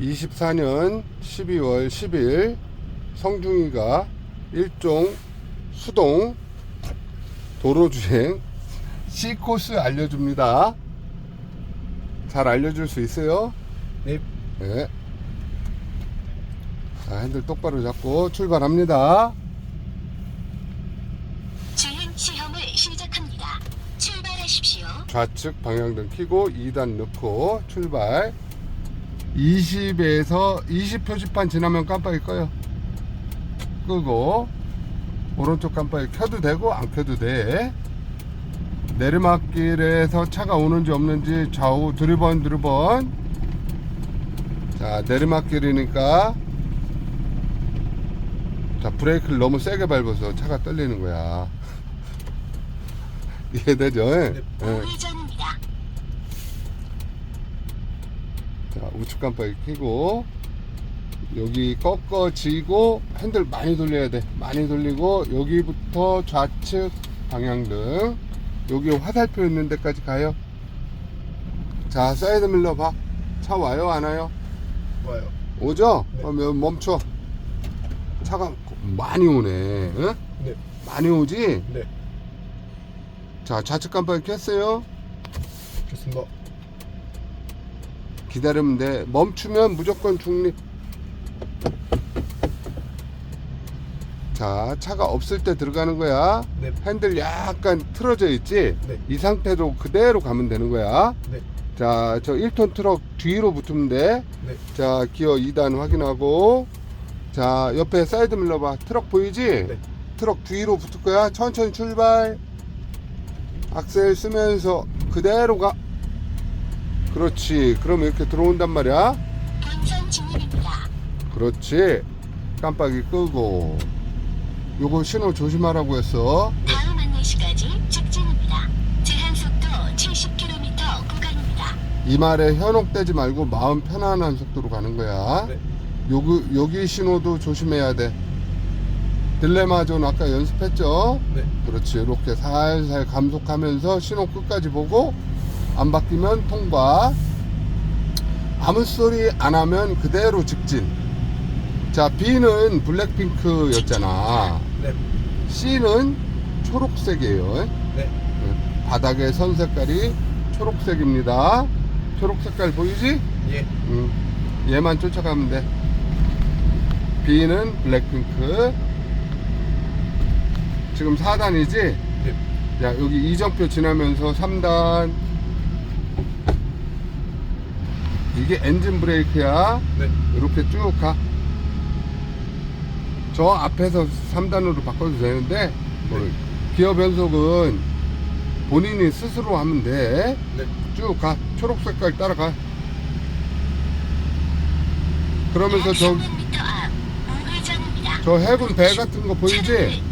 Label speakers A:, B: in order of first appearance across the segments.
A: 24년 12월 10일 성중이가 일종 수동 도로주행 C코스 알려줍니다. 잘 알려줄 수 있어요?
B: 네.
A: 네. 자, 핸들 똑바로 잡고 출발합니다.
C: 주행 시험을 시작합니다. 출발하십시오.
A: 좌측 방향등 켜고 2단 넣고 출발 20에서 20 표지판 지나면 깜빡이 꺼요 끄고 오른쪽 깜빡이 켜도 되고 안 켜도 돼 내리막길에서 차가 오는지 없는지 좌우 두리번 두리번 자 내리막길이니까 자 브레이크를 너무 세게 밟아서 차가 떨리는 거야 이해되죠? 예. 예. 우측 깜빡이 켜고 여기 꺾어지고 핸들 많이 돌려야 돼. 많이 돌리고 여기부터 좌측 방향등 여기 화살표 있는 데까지 가요. 자, 사이드 밀러 봐. 차 와요, 안 와요?
B: 좋아요.
A: 오죠?
B: 네.
A: 그러면 멈춰. 차가 많이 오네. 응?
B: 네.
A: 많이 오지?
B: 네.
A: 자, 좌측 깜빡이 켰어요.
B: 좋습니다.
A: 기다리면 돼. 멈추면 무조건 중립. 자, 차가 없을 때 들어가는 거야.
B: 네.
A: 핸들 약간 틀어져 있지?
B: 네.
A: 이 상태로 그대로 가면 되는 거야.
B: 네.
A: 자, 저 1톤 트럭 뒤로 붙으면 돼.
B: 네.
A: 자, 기어 2단 확인하고. 자, 옆에 사이드 밀러 봐. 트럭 보이지?
B: 네.
A: 트럭 뒤로 붙을 거야. 천천히 출발. 악셀 쓰면서 그대로 가. 그렇지. 그러면 이렇게 들어온단 말이야.
C: 본선 진입입니다.
A: 그렇지. 깜빡이 끄고. 요거 신호 조심하라고 했어.
C: 다음 안내시까지 직진입니다. 제한 속도 70km 구간입니다.
A: 이 말에 현혹되지 말고 마음 편안한 속도로 가는 거야.
B: 네.
A: 여기, 여기 신호도 조심해야 돼. 딜레마 존 아까 연습했죠?
B: 네.
A: 그렇지. 이렇게 살살 감속하면서 신호 끝까지 보고 안 바뀌면 통과. 아무 소리 안 하면 그대로 직진. 자, B는 블랙핑크였잖아.
B: 네.
A: C는 초록색이에요.
B: 네.
A: 바닥의 선 색깔이 초록색입니다. 초록 색깔 보이지?
B: 예.
A: 음, 얘만 쫓아가면 돼. B는 블랙핑크. 지금 4단이지?
B: 네.
A: 야, 여기 이정표 지나면서 3단. 이게 엔진 브레이크야.
B: 네.
A: 이렇게 쭉 가. 저 앞에서 3단으로 바꿔도 되는데, 뭐,
B: 네.
A: 기어 변속은 본인이 스스로 하면 돼.
B: 네.
A: 쭉 가. 초록 색깔 따라가. 그러면서 저,
C: 300m 앞 우회전입니다.
A: 저 해군 배 같은 거 보이지?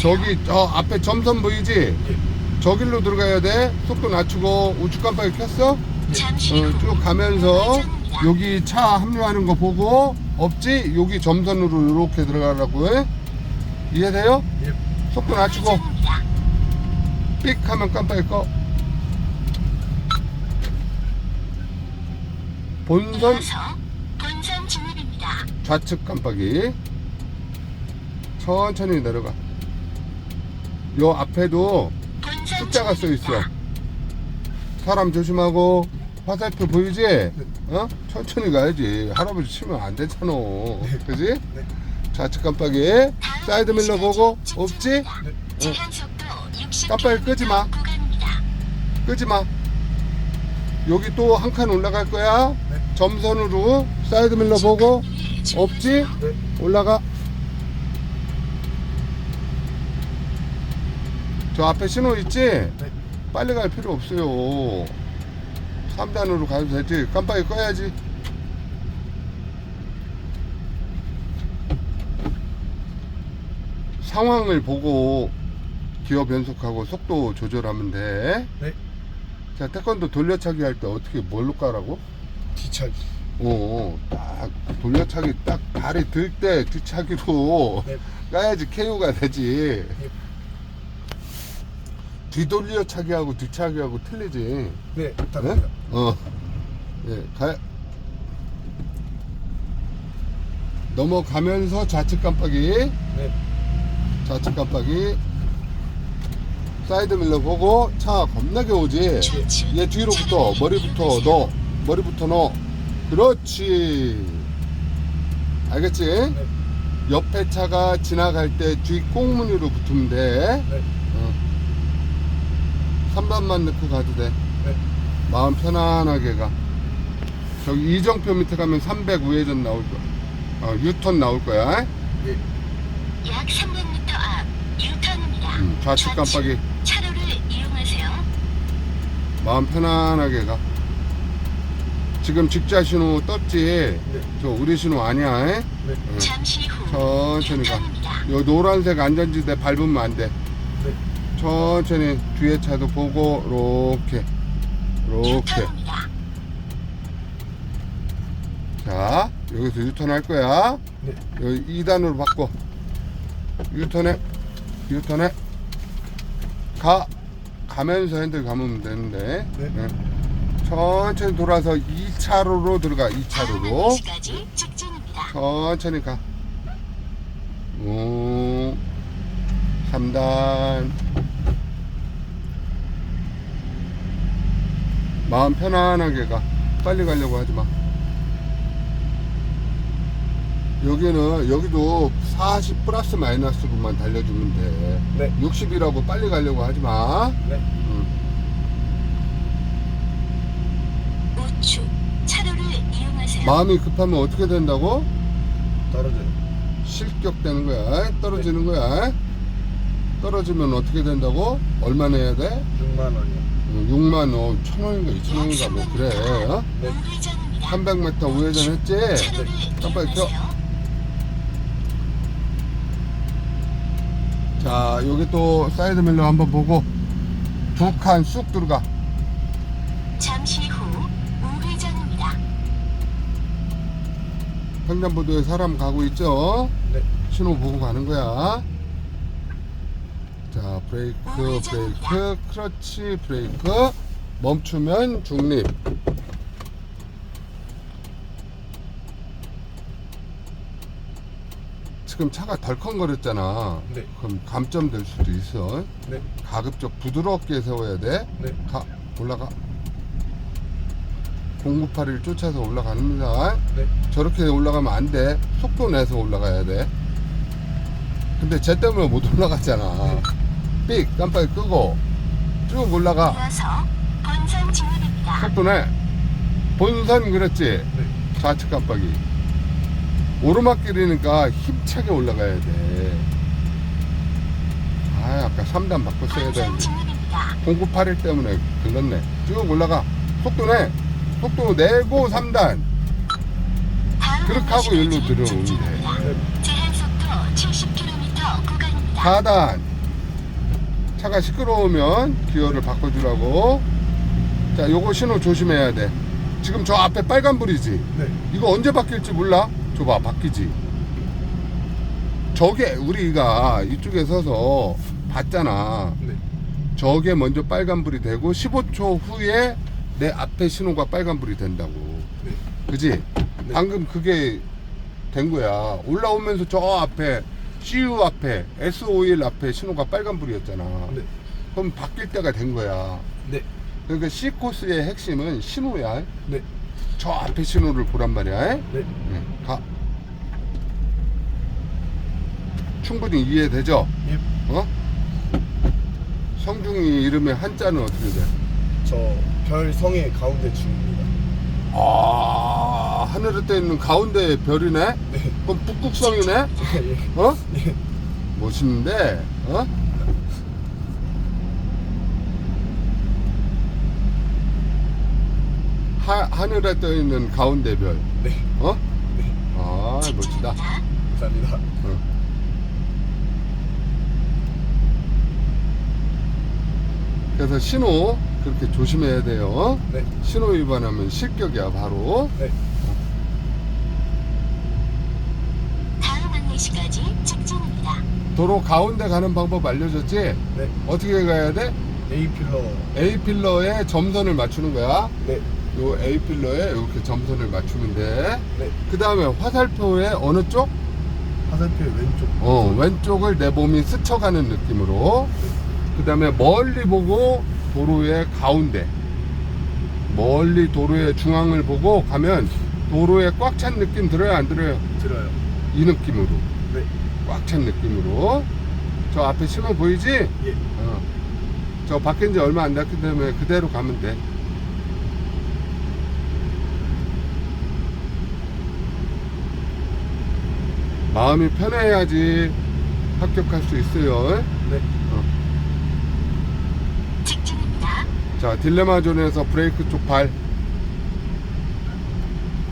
A: 저기, 저 앞에 점선 보이지?
B: 예.
A: 저 길로 들어가야 돼. 속도 낮추고 우측 깜빡이 켰어? 어, 후쭉 가면서. 여기 차 합류하는 거 보고 없지? 여기 점선으로 이렇게 들어가라고 해. 이해돼요?
B: 예.
A: 속도 낮추고. 삑 하면 깜빡이 꺼. 본선
C: 이어서 본선 진입입니다.
A: 좌측 깜빡이 천천히 내려가. 요 앞에도 숫자가 써 있어. 사람 조심하고 화살표 보이지? 어? 천천히 가야지. 할아버지 치면 안 되잖아. 그지?
B: 네.
A: 좌측 깜빡이 사이드 밀러 보고 없지?
B: 네.
C: 제한 속도 60km
A: 깜빡이 끄지 마. 끄지 마. 여기 또 한 칸 올라갈 거야.
B: 네.
A: 점선으로 사이드 밀러 보고 없지?
B: 네.
A: 올라가. 저 앞에 신호 있지?
B: 네.
A: 빨리 갈 필요 없어요. 3단으로 가도 되지. 깜빡이 꺼야지. 상황을 보고 기어 변속하고 속도 조절하면 돼.
B: 네.
A: 자, 태권도 돌려차기 할 때 어떻게 뭘로 까라고?
B: 뒤차기.
A: 어, 딱 돌려차기 딱 발이 들 때 뒤차기로
B: 네.
A: 까야지 KO가 되지.
B: 예.
A: 뒤돌려차기하고 뒤차기하고 틀리지.
B: 네.
A: 네?
B: 답니다.
A: 어. 예, 가. 넘어가면서 좌측 깜빡이
B: 네.
A: 좌측 깜빡이 사이드 밀러 보고 차 겁나게 오지 얘 뒤로부터 머리부터 넣어 머리부터 넣어 그렇지 알겠지?
B: 네.
A: 옆에 차가 지나갈 때 뒤 꽁무니로 붙으면 돼
B: 네.
A: 어. 3반만 넣고 가도 돼
B: 네.
A: 마음 편안하게 가 저기 이정표 밑에 가면 300 우회전 나올 거야 어, 유턴 나올 거야
B: 예.
C: 약 300m 앞 유턴입니다.
A: 음, 좌측 깜빡이
C: 차로를 이용하세요.
A: 마음 편안하게 가. 지금 직자 신호 떴지?
B: 네.
A: 저 우리 신호 아니야? 에?
B: 네.
A: 응.
C: 잠시 후
A: 천천히 가. 요 노란색 안전지대 밟으면 안 돼.
B: 네.
A: 천천히 뒤에 차도 보고, 이렇게. 이렇게. 자, 여기서 유턴 할 거야.
B: 네.
A: 여기 2단으로 바꿔. 유턴해. 유턴해. 가. 가면서 핸들 감으면 되는데.
B: 네.
A: 응. 천천히 돌아서 2차로로 들어가. 2차로로.
C: 시까지 직진입니다.
A: 천천히 가. 오. 3단. 마음 편안하게 가. 빨리 가려고 하지 마. 여기는, 여기도 40 플러스 마이너스로만 달려주면 돼.
B: 네.
A: 60이라고 빨리 가려고 하지 마.
B: 네.
A: 응.
C: 우측 차로를 이용하세요.
A: 마음이 급하면 어떻게 된다고?
B: 떨어져요.
A: 실격되는 거야. 떨어지는 거야. 떨어지면 어떻게 된다고? 얼마 내야 돼?
B: 6만 원이요.
A: 6만 원, 천 원인가 2천 원인가 뭐 그래. 어?
B: 네.
C: 우회전입니다.
A: 300m 우회전 했지?
C: 차로를
A: 깜빡이 켜. 자, 여기 또 사이드 밀러 한번 보고 두 칸 쑥 들어가.
C: 잠시 후 우회전입니다.
A: 횡단보도에 사람 가고 있죠?
B: 네.
A: 신호 보고 가는 거야. 자, 브레이크, 브레이크, 크러치, 브레이크. 멈추면 중립. 지금 차가 덜컹거렸잖아.
B: 네.
A: 그럼 감점 될 수도 있어.
B: 네.
A: 가급적 부드럽게 세워야 돼.
B: 네.
A: 가, 올라가. 0981 쫓아서 올라갑니다.
B: 네.
A: 저렇게 올라가면 안 돼. 속도 내서 올라가야 돼. 근데 쟤 때문에 못 올라갔잖아. 삑! 깜빡이 끄고 쭉 올라가.
C: 이어서 본선 진입입니다.
A: 속도 내. 본선 그랬지?
B: 네.
A: 좌측 깜빡이. 오르막길이니까 힘차게 올라가야 돼. 아, 아까 3단 바꿨어야
C: 본선
A: 되는데.
C: 진입입니다.
A: 0981 때문에 글렀네. 쭉 올라가. 속도 내. 속도 내고 3단.
C: 다음
A: 그렇게 하고 일로 들어오면 돼.
C: 직진입니다.
B: 네.
C: 제한 속도 70km 구간입니다.
A: 4단. 차가 시끄러우면 기어를 바꿔주라고. 자, 요거 신호 조심해야 돼. 지금 저 앞에 빨간불이지?
B: 네.
A: 이거 언제 바뀔지 몰라? 줘봐, 바뀌지. 저게 우리가 이쪽에 서서 봤잖아.
B: 네.
A: 저게 먼저 빨간불이 되고 15초 후에 내 앞에 신호가 빨간불이 된다고.
B: 네.
A: 그지? 방금 그게 된 거야. 올라오면서 저 앞에 CU 앞에 S51 앞에 신호가 빨간불이었잖아.
B: 네.
A: 그럼 바뀔 때가 된 거야.
B: 네.
A: 그러니까 C 코스의 핵심은 신호야.
B: 네.
A: 저 앞에 신호를 보란 말이야.
B: 네.
A: 네, 가. 충분히 이해되죠?
B: 예.
A: 어? 성중이 이름의 한자는 어떻게 돼?
B: 저 별 성의 가운데 중입니다.
A: 아, 하늘에 떠 있는 가운데 별이네?
B: 네.
A: 그럼 북극성이네?
B: 예.
A: 어?
B: 예.
A: 멋있는데, 어? 하, 하늘에 떠 있는 가운데 별,
B: 네.
A: 어?
B: 네.
A: 아, 멋지다.
B: 감사합니다.
A: 어. 그래서 신호 그렇게 조심해야 돼요.
B: 네.
A: 신호 위반하면 실격이야, 바로.
B: 네.
C: 다음 안내시까지 직진입니다.
A: 도로 가운데 가는 방법 알려줬지?
B: 네.
A: 어떻게 가야 돼?
B: A 필러.
A: A 필러에 점선을 맞추는 거야.
B: 네.
A: 요 A 필러에 이렇게 점선을 맞추면 돼.
B: 네.
A: 그 다음에 화살표의 어느 쪽?
B: 화살표의 왼쪽.
A: 어, 왼쪽을 내 몸이 스쳐가는 느낌으로. 그 다음에 멀리 보고 도로의 가운데. 멀리 도로의 중앙을 보고 가면 도로에 꽉 찬 느낌 들어요, 안 들어요?
B: 들어요.
A: 이 느낌으로.
B: 네.
A: 꽉 찬 느낌으로. 저 앞에 신호 보이지?
B: 예.
A: 어. 저 바뀐 지 얼마 안 됐기 때문에 그대로 가면 돼. 마음이 편해야지 합격할 수 있어요.
B: 네.
C: 직진입니다.
A: 자, 딜레마 존에서 브레이크 쪽 발.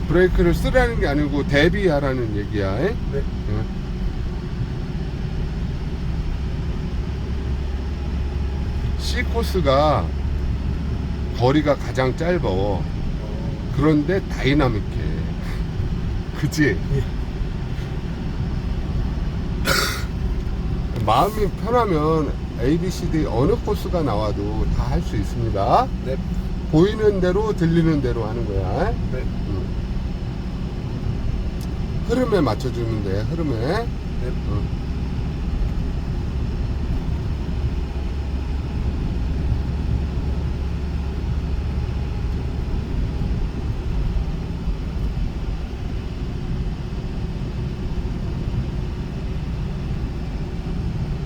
A: 브레이크를 쓰라는 게 아니고 대비하라는 얘기야. 에?
B: 네.
A: 예. C 코스가 거리가 가장 짧아.
B: 어,
A: 그런데 다이나믹해. 그치?
B: 예.
A: 마음이 편하면 A, B, C, D 어느 코스가 나와도 다 할 수 있습니다.
B: 네.
A: 보이는 대로 들리는 대로 하는 거야.
B: 네.
A: 음. 흐름에 맞춰주면 돼. 흐름에.
B: 네.
A: 어.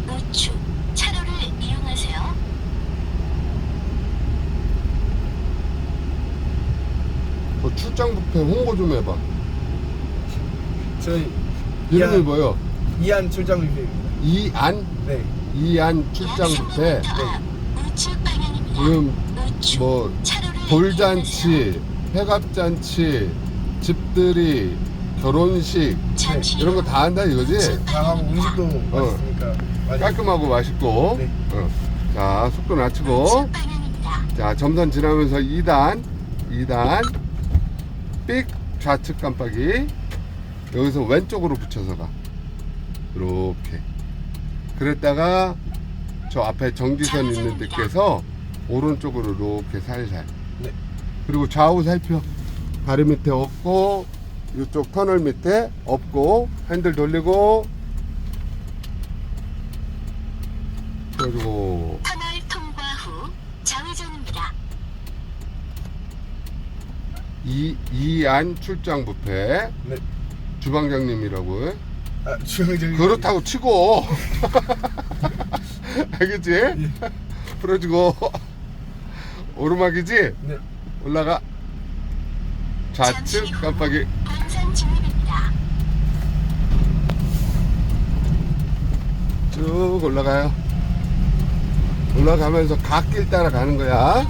C: 우측 차로를 이용하세요.
A: 그 뷔페 홍보 좀 해봐.
B: 저희
A: 이름이
B: 이한-
A: 뭐요?
B: 이한 출장 뷔페입니다.
A: 이안
B: 네.
A: 이안 출장 뷔페.
C: 우측 방향입니다.
A: 지금
C: 우측
A: 뭐
C: 차로를.
A: 돌잔치, 회갑잔치, 집들이, 결혼식
C: 잠시
A: 이런 거 다 한다 이거지?
B: 다 하고 음식도 맛있으니까 많이
A: 깔끔하고 맛있고.
B: 네.
A: 어. 자 속도 낮추고.
C: 우측 방향입니다.
A: 자 점선 지나면서 2단, 2단, 삑 좌측 깜빡이. 여기서 왼쪽으로 붙여서 가. 이렇게. 그랬다가 저 앞에 정지선 있는 데께서 오른쪽으로 이렇게 살살.
B: 네.
A: 그리고 좌우 살펴. 다리 밑에 없고 이쪽 터널 밑에 없고 핸들 돌리고 그리고
C: 터널 통과 후 좌회전입니다.
A: 이 이안 출장 뷔페
B: 네.
A: 주방장님이라고 해.
B: 아, 주영장
A: 그렇다고 치고 알겠지? 풀어주고 오르막이지?
B: 네.
A: 올라가 좌측 깜빡이. 쭉 올라가요 올라가면서 갓길 따라 가는 거야.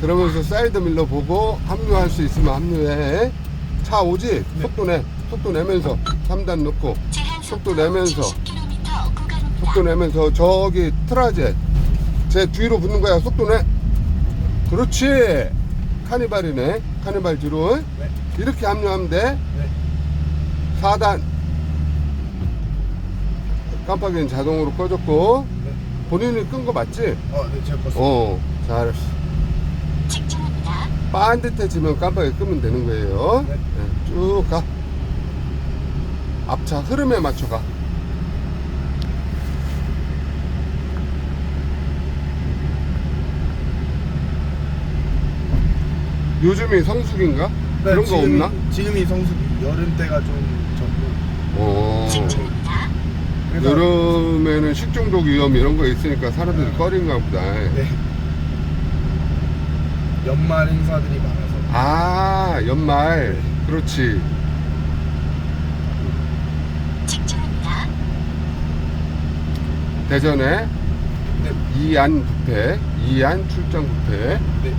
A: 그러면서 사이드 밀러 보고 합류할 수 있으면 합류해 차 오지? 속도 내 속도 내면서 3단 넣고
C: 제한
A: 속도 내면서.
C: 70km 구간입니다.
A: 속도 내면서 저기 트라제 제 뒤로 붙는 거야 속도 내 그렇지 카니발이네 카니발 뒤로
B: 네.
A: 이렇게 합류하면 돼
B: 네.
A: 4단 깜빡이는 자동으로 꺼졌고
B: 네.
A: 본인이 끈 거 맞지?
B: 어, 네, 제가 껐습니다.
A: 어 잘했어
C: 직진입니다.
A: 반듯해지면 깜빡이 끄면 되는 거예요
B: 네.
A: 쭉 가 앞차 흐름에 맞춰 가 요즘이 성수기인가?
B: 네,
A: 그런 거
B: 지금이-
A: 없나?
B: 지금이 성수기 여름 때가 좀 적고
A: 어,
C: 직진입니다.
B: 그래서
A: 여름에는 식중독 위험 이런 거 있으니까 사람들이 꺼린가 보다
B: 네. 연말 행사들이 많아서
A: 아 연말
B: 네.
A: 그렇지
C: 직진입니다.
A: 대전에
B: 네.
A: 이안 뷔페 이안 출장 뷔페
B: 네.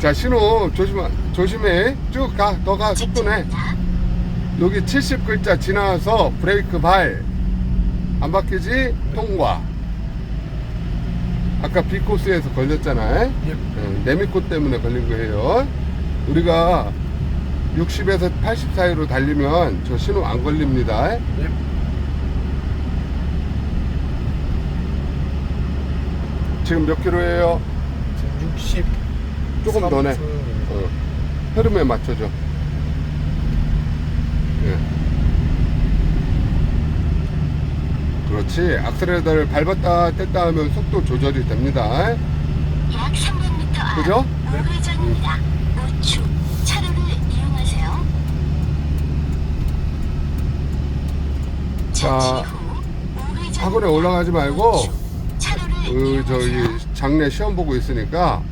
A: 자 신호 조심 조심해 쭉가더가 속도 내
C: 직진입니다.
A: 여기 70글자 지나서 브레이크 발 안 바뀌지 통과 아까 B 코스에서 걸렸잖아
B: 예.
A: 예, 내미코 때문에 걸린 거예요 우리가 60에서 80 사이로 달리면 저 신호 안 걸립니다
B: 네.
A: 지금 몇 킬로예요?
B: 지금 60
A: 조금 더네.
B: 삼-
A: 어. 흐름에 맞춰줘. 예. 그렇지. 악셀레터를 밟았다 뗐다 하면 속도 조절이 됩니다.
C: 약 300m 앞.
A: 그죠?
C: 우회전입니다. 우측 차로를 이용하세요.
A: 자. 학원에 올라가지 말고 그. 저기 장례 시험 보고 있으니까.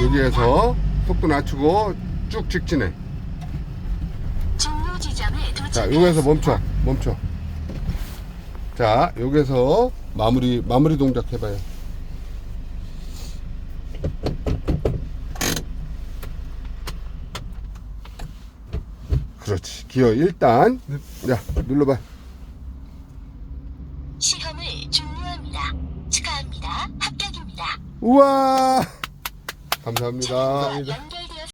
A: 여기에서 속도 낮추고 쭉 직진해. 자. 여기에서 멈춰. 멈춰. 자, 여기에서 마무리 마무리 동작 해 봐요. 그렇지. 기어 1단. 야, 눌러 봐.
C: 시험을 종료합니다. 축하합니다. 합격입니다.
A: 우와! 감사합니다.